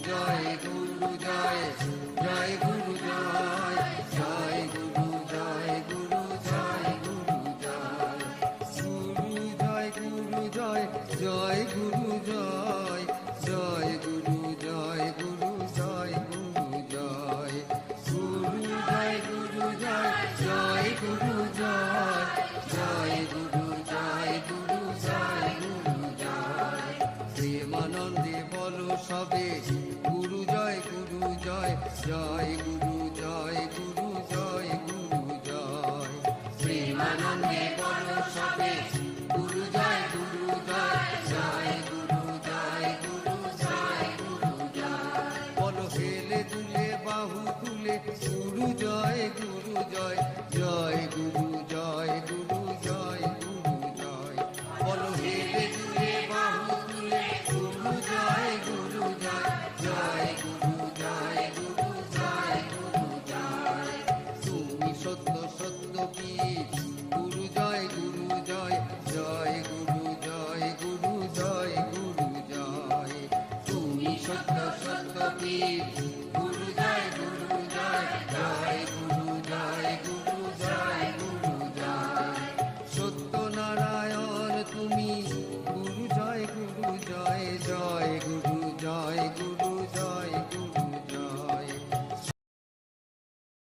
জয় গুরু জয় জয় জয় গুরু জয় গুরু জয় গুরু জয় গুরু গুরু জয় জয় গুরু জয় গুরু জয় গুরু জয় গুরু জয় গুরু জয় জয় গুরু সবে গুরু জয় গুরু জয় জয় গুরু জয় গুরু জয় গুরু জয় প্রেমানন্দে বলো সবে গুরু জয় গুরু জয় জয় গুরু জয় গুরু জয় গুরু জয় বলো হেলে দুলে বাহু তুলে গুরু জয় গুরু জয় জয় গুরু জয় গুরু জয় গুরু জয় বলো হেলে জয় গুরু জয় গুরু জয় গুরু জয়। তুমি সত্য সত্য কি